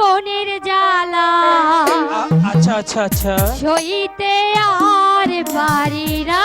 মনের জালা আচ্ছা আচ্ছা আচ্ছা। সইতে আর পারি না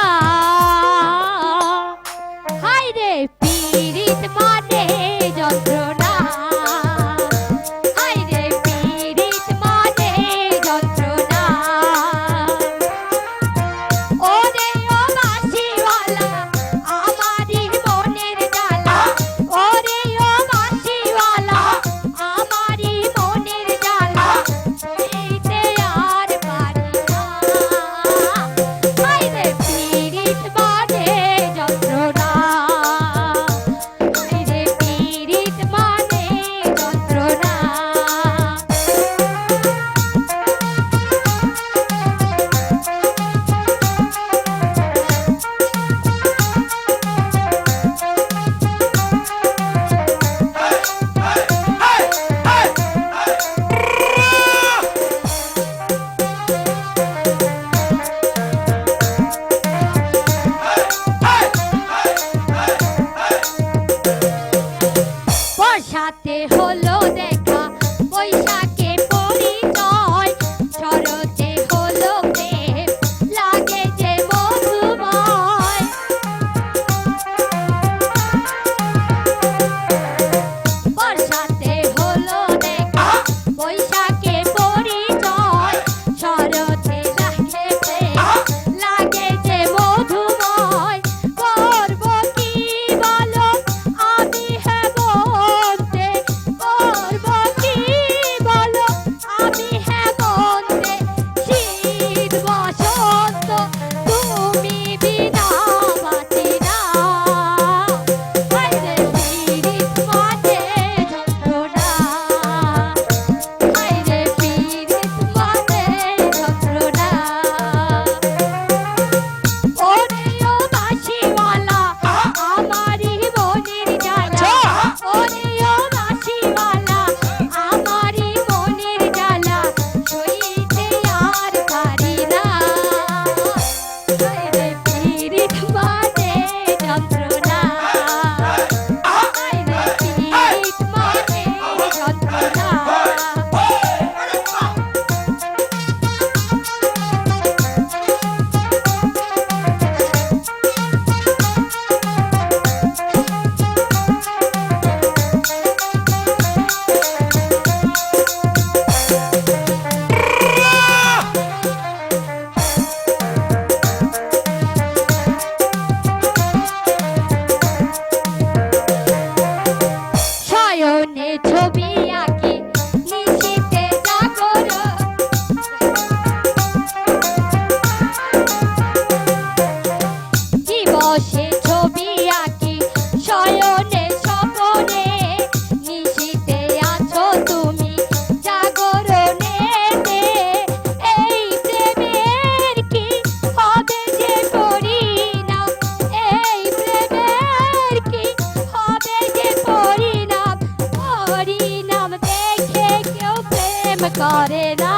বনেছো করে না